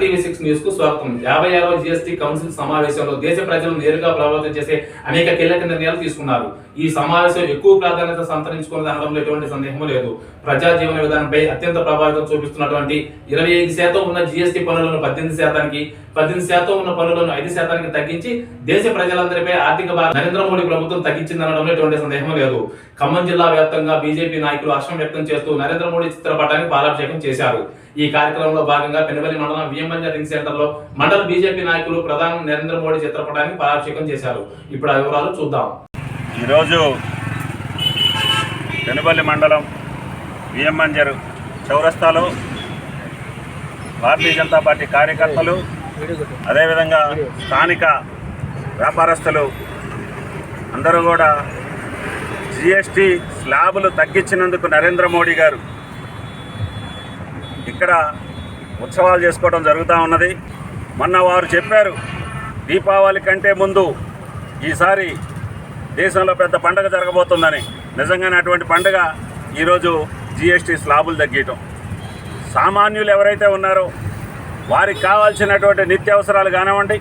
TV six న్యూస్కు స్వాగతం. యాభై ఆరవ జిఎస్టీ కౌన్సిల్ సమావేశంలో దేశ ప్రజలను నేరుగా ప్రభావితం చేసే అనేక కీలక నిర్ణయాలు తీసుకున్నారు. ఈ సమావేశం ఎక్కువ ప్రాధాన్యత సంతరించుకున్నది అనడంలో ఎటువంటి సందేహం లేదు. ప్రజా జీవన విధానంపై అత్యంత ప్రభావితం చూపిస్తున్నటువంటి ఇరవై ఐదు శాతం ఉన్న జిఎస్టీ పనులను పద్దెనిమిది శాతానికి పద్దెనిమిది శాతం ఉన్న పనులను ఐదు శాతానికి తగ్గించి దేశ ప్రజలందరిపై ఆర్థిక భారం నరేంద్ర మోడీ ప్రభుత్వం తగ్గించిందనడంలో ఎటువంటి సందేహం లేదు. ఖమ్మం జిల్లా వ్యాప్తంగా బీజేపీ నాయకులు హర్షం వ్యక్తం చేస్తూ నరేంద్ర మోడీ చిత్రపటానికి పాలాభిషేకం చేశారు. ఈ కార్యక్రమంలో భాగంగా పెనుబలి మండలం విఎంబంజ రింగ్ సెంటర్లో మండల బీజేపీ నాయకులు ప్రధాని నరేంద్ర మోడీ చిత్రపటానికి పారాభిషేకం చేశారు. ఇప్పుడు ఆ వివరాలు చూద్దాం. ఈరోజు పెనుబల్లి మండలం విఎంమంజర్ చౌరస్తాలో భారతీయ జనతా పార్టీ కార్యకర్తలు అదేవిధంగా స్థానిక వ్యాపారస్తులు అందరూ కూడా జిఎస్టీ స్లాబులు తగ్గించినందుకు నరేంద్ర మోడీ గారు ఇక్కడ ఉత్సవాలు చేసుకోవడం జరుగుతూ ఉన్నది. మొన్న వారు చెప్పారు దీపావళి కంటే ముందు ఈసారి దేశంలో పెద్ద పండగ జరగబోతుందని. నిజంగానే అటువంటి పండగ ఈరోజు జిఎస్టీ స్లాబులు తగ్గియటం. సామాన్యులు ఎవరైతే ఉన్నారో వారికి కావాల్సినటువంటి నిత్యావసరాలు కానివ్వండి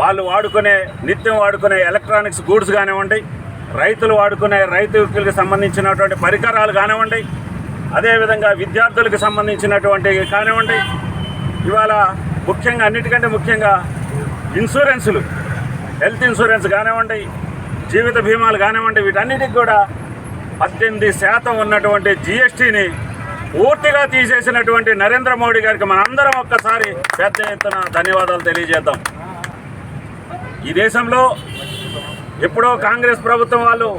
వాళ్ళు వాడుకునే నిత్యం వాడుకునే ఎలక్ట్రానిక్స్ గూడ్స్ కానివ్వండి రైతులు వాడుకునే రైతులకు సంబంధించినటువంటి పరికరాలు కానివ్వండి అదేవిధంగా విద్యార్థులకు సంబంధించినటువంటి కానివ్వండి ఇవాళ ముఖ్యంగా అన్నిటికంటే ముఖ్యంగా ఇన్సూరెన్సులు హెల్త్ ఇన్సూరెన్స్ కానివ్వండి జీవిత బీమాలు కానివ్వండి వీటన్నిటికి కూడా పద్దెనిమిది శాతం ఉన్నటువంటి జిఎస్టీని పూర్తిగా తీసేసినటువంటి నరేంద్ర మోడీ గారికి మనందరం ఒక్కసారి పెద్ద ఎత్తున ధన్యవాదాలు తెలియజేద్దాం. ఈ దేశంలో ఎప్పుడో కాంగ్రెస్ ప్రభుత్వం వాళ్ళు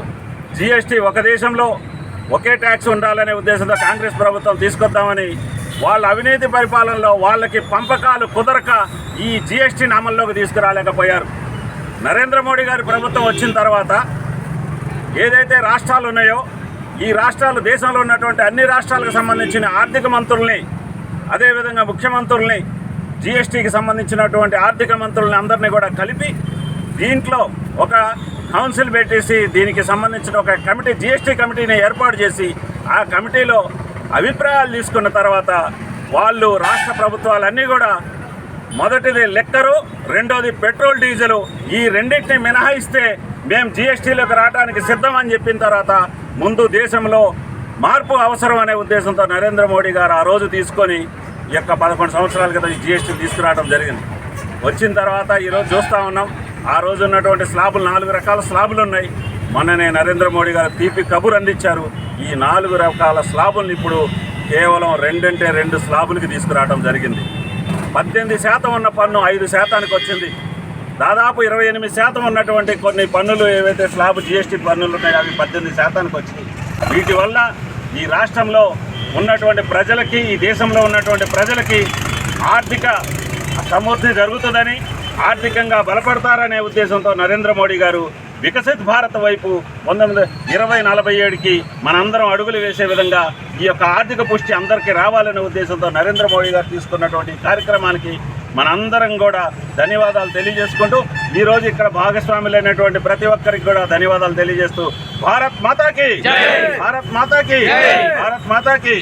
జిఎస్టీ ఒక దేశంలో ఒకే ట్యాక్స్ ఉండాలనే ఉద్దేశంతో కాంగ్రెస్ ప్రభుత్వం తీసుకొద్దామని వాళ్ళ అవినీతి పరిపాలనలో వాళ్ళకి పంపకాలు కుదరక ఈ జిఎస్టీని అమల్లోకి తీసుకురాలేకపోయారు. నరేంద్ర మోడీ గారి ప్రభుత్వం వచ్చిన తర్వాత ఏదైతే రాష్ట్రాలు ఉన్నాయో ఈ రాష్ట్రాలు దేశంలో ఉన్నటువంటి అన్ని రాష్ట్రాలకు సంబంధించిన ఆర్థిక మంత్రుల్ని అదేవిధంగా ముఖ్యమంత్రుల్ని జిఎస్టీకి సంబంధించినటువంటి ఆర్థిక మంత్రుల్ని అందరినీ కూడా కలిపి దీంట్లో ఒక కౌన్సిల్ పెట్టేసి దీనికి సంబంధించిన ఒక కమిటీ జిఎస్టీ కమిటీని ఏర్పాటు చేసి ఆ కమిటీలో అభిప్రాయాలు తీసుకున్న తర్వాత వాళ్ళు రాష్ట్ర ప్రభుత్వాలన్నీ కూడా మొదటిది లెక్కరు రెండోది పెట్రోల్ డీజిల్ ఈ రెండింటిని మినహాయిస్తే మేము జిఎస్టీలోకి రావడానికి సిద్ధం అని చెప్పిన తర్వాత ముందు దేశంలో మార్పు అవసరం అనే ఉద్దేశంతో నరేంద్ర మోడీ గారు ఆ రోజు తీసుకొని ఈ యొక్క పదకొండు సంవత్సరాల క్రితం ఈ జిఎస్టీ తీసుకురావడం జరిగింది. వచ్చిన తర్వాత ఈరోజు చూస్తూ ఉన్నాం. ఆ రోజు ఉన్నటువంటి స్లాబులు నాలుగు రకాల స్లాబులు ఉన్నాయి. మొన్ననే నరేంద్ర మోడీ గారు తీపి కబుర్ అందించారు. ఈ నాలుగు రకాల స్లాబులను ఇప్పుడు కేవలం రెండంటే రెండు స్లాబులకి తీసుకురావడం జరిగింది. పద్దెనిమిది శాతం ఉన్న పన్ను ఐదు శాతానికి వచ్చింది. దాదాపు ఇరవై ఎనిమిది శాతం ఉన్నటువంటి కొన్ని పన్నులు ఏవైతే స్లాబ్ జిఎస్టీ పన్నులు ఉన్నాయో అవి పద్దెనిమిది శాతానికి వచ్చింది వీటి వల్ల ఈ రాష్ట్రంలో ఉన్నటువంటి ప్రజలకి ఈ దేశంలో ఉన్నటువంటి ప్రజలకి ఆర్థిక సమృద్ధి జరుగుతుందని ఆర్థికంగా బలపడతారనే ఉద్దేశంతో నరేంద్ర మోడీ గారు వికసిత్ భారత్ వైపు పంతొమ్మిది ఇరవై నలభై ఏడుకి మనందరం అడుగులు వేసే విధంగా ఈ యొక్క ఆర్థిక పుష్టి అందరికీ రావాలనే ఉద్దేశంతో నరేంద్ర మోడీ గారు తీసుకున్నటువంటి కార్యక్రమానికి మనందరం కూడా ధన్యవాదాలు తెలియజేసుకుంటూ ఈరోజు ఇక్కడ భాగస్వాములైనటువంటి ప్రతి ఒక్కరికి కూడా ధన్యవాదాలు తెలియజేస్తూ భారత్ మాతాకి భారత్ మాతాకి భారత్ మాతాకి.